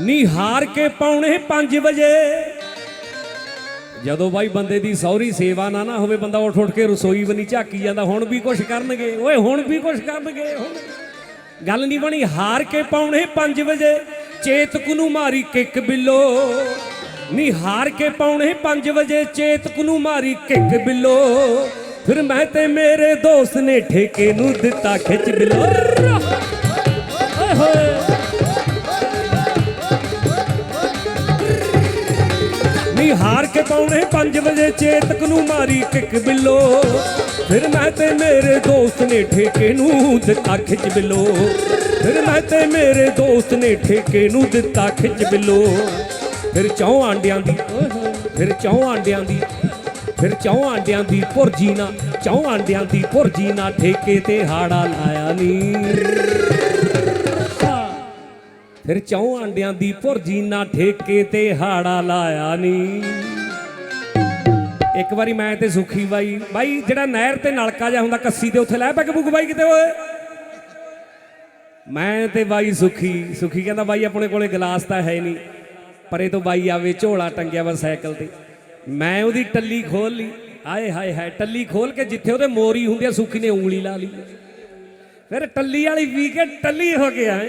ਨੀ ਹਾਰ ਕੇ ਪੌਣੇ 5 ਵਜੇ। ਜਦੋਂ ਬਾਈ ਬੰਦੇ ਦੀ ਸੌਰੀ ਸੇਵਾ ਨਾ ਨਾ ਹੋਵੇ, ਬੰਦਾ ਉੱਠ ਉੱਠ ਕੇ ਰਸੋਈ ਬਣੀ ਝਾਕੀ ਜਾਂਦਾ, ਹੁਣ ਵੀ ਕੁਛ ਕਰਨਗੇ। ਓਏ, ਹੁਣ ਵੀ ਕੁਛ ਕਰਨਗੇ, ਹੁਣ ਗੱਲ ਨਹੀਂ ਬਣੀ, ਹਾਰ ਕੇ ਪੌਣੇ 5 ਵਜੇ ਚੇਤਕ ਨੂੰ ਮਾਰੀ ਕਿੱਕ ਬਿੱਲੋ। ਨੀ ਹਾਰ ਕੇ ਪੌਣੇ 5 ਵਜੇ ਚੇਤਕ ਨੂੰ ਮਾਰੀ ਕਿੱਕ ਬਿੱਲੋ। ਫਿਰ ਮੈਂ ਤੇ ਮੇਰੇ ਦੋਸਤ ਨੇ ਠੇਕੇ ਨੂੰ ਦਿੱਤਾ ਖਿੱਚ ਬਿੱਲੋ। ਓਏ ਹੋਏ। ਨੀ ਹਾਰ ਕੇ ਪਾਉਣੇ 5 ਵਜੇ ਚੇਤਕ ਨੂੰ ਮਾਰੀ ਕਿੱਕ ਬਿੱਲੋ। ਫਿਰ ਮੈਂ ਤੇ ਮੇਰੇ ਦੋਸਤ ਨੇ ਠੇਕੇ ਨੂੰ ਦਿੱਤਾ ਖਿੱਚ ਬਿੱਲੋ। ਫਿਰ ਮੈਂ ਤੇ ਮੇਰੇ ਦੋਸਤ ਨੇ ਠੇਕੇ ਨੂੰ ਦਿੱਤਾ ਖਿੱਚ ਬਿੱਲੋ। ਫਿਰ ਚੌਂ ਆਂਡਿਆਂ ਦੀ, ਫਿਰ ਚੌਂ ਆਂਡਿਆਂ ਦੀ, ਫਿਰ ਚੌਂ ਆਂਡਿਆਂ ਦੀ ਭੁਰਜੀ ਨਾ, ਚੌਂ ਆਂਡਿਆਂ ਦੀ ਭੁਰਜੀ ਨਾ ਠੇਕੇ ਤੇ ਹਾੜਾ ਲਾਇਆ ਨੀ। ਫਿਰ ਚੌਂ ਆਂਡਿਆਂ ਦੀ ਭੁਰਜੀ ਨਾ ਠੇਕੇ ਤੇ ਹਾੜਾ ਲਾਇਆ ਨੀ। ਇੱਕ ਵਾਰੀ ਮੈਂ ਤੇ ਸੁਖੀ ਬਾਈ ਬਾਈ ਜਿਹੜਾ ਨਹਿਰ ਤੇ ਨਲਕਾ ਜਿਹਾ ਹੁੰਦਾ ਕੱਸੀ ਤੇ ਉੱਥੇ ਲੈ ਪੈਗ ਬੁੱਕ ਬਾਈ ਕਿਤੇ ਓਏ। ਮੈਂ ਤੇ ਬਾਈ ਸੁਖੀ ਸੁਖੀ ਕਹਿੰਦਾ ਬਾਈ ਆਪਣੇ ਕੋਲੇ ਗਲਾਸ ਤਾਂ ਹੈ ਨਹੀਂ ਪਰੇ ਤੋਂ ਬਾਈ ਆਵੇ ਝੋਲਾ ਟੰਗਿਆ ਵਾ ਸਾਈਕਲ ਤੇ। ਮੈਂ ਉਹਦੀ ਟੱਲੀ ਖੋਲ ਲਈ ਆਏ ਹਾਏ ਹਾਏ, ਟੱਲੀ ਖੋਲ ਕੇ ਜਿੱਥੇ ਉਹਦੇ ਮੋਰੀ ਹੁੰਦੀ ਆ ਸੁਖੀ ਨੇ ਉਂਗਲੀ ਲਾ ਲਈ। ਫਿਰ ਟੱਲੀ ਵਾਲੀ ਪੀ ਕੇ ਟੱਲੀ ਹੋ ਗਿਆ